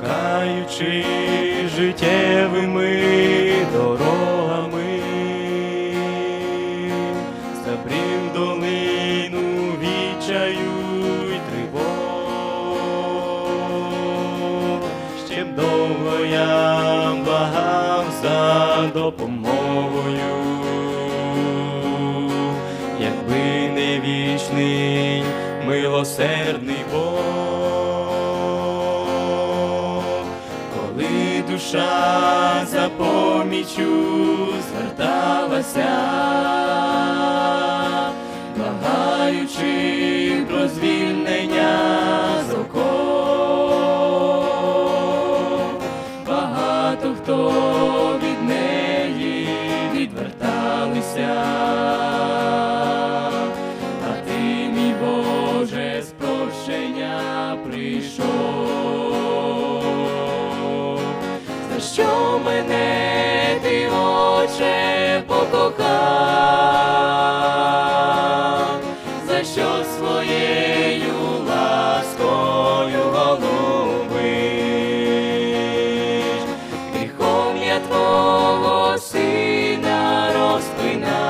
блукаючи життєвими дорогами, забрів долину відчаю й тривог. Ще довго я благав за допомогою, якби не вічний милосердний Бог, душа за помічю зверталася, благаючи про звільнення з оков. багато хто від неї відверталися. А ти, мій Боже, з прощення прийшов. Що мене ти, Отче, покохав? За що своєю ласкою голубиш? Гріхом я твого сина розпинав,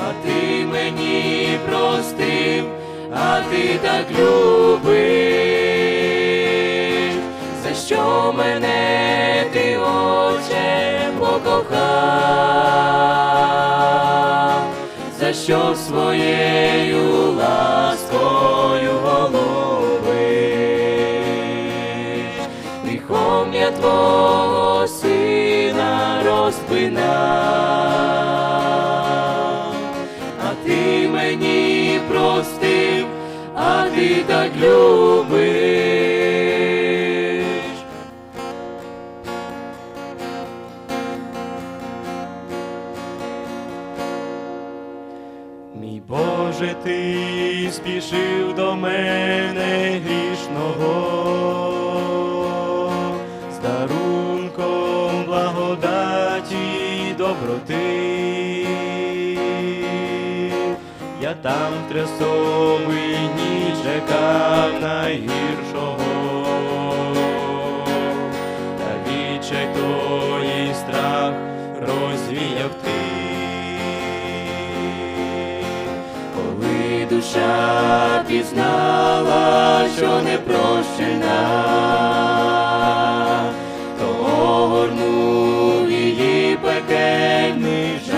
а ти мені простив, а ти так любиш, покохав, за що своєю ласкою голубиш, гріхом я твого сина розпинав, а ти мені простив, а ти так любиш. Боже, ти спішив до мене грішного, з благодаті доброти. Я там в трясовині чекав найгіршого, та відчай той страх розвіяв ти. Пізнала, що не прощена, то огорнув її пекельний жах.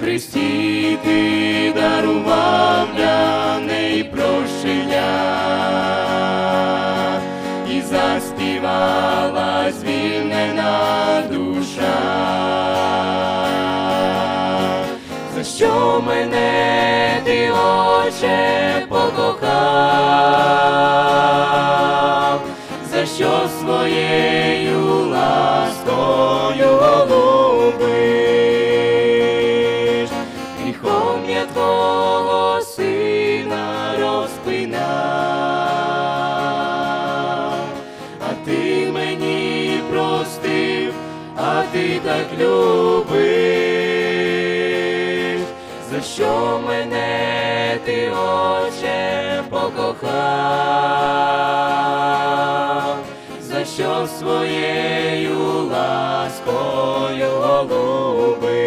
Христі ти дарував для неї прощення і заспівала звільнена душа. Що мене ти, Отче, покохав? За що своєю ласкою голубиш? Гріхом я твого сина розпинав, а ти мені простив, а ти так любиш, що мене ти, Отче, покохав, за що своєю ласкою голубиш,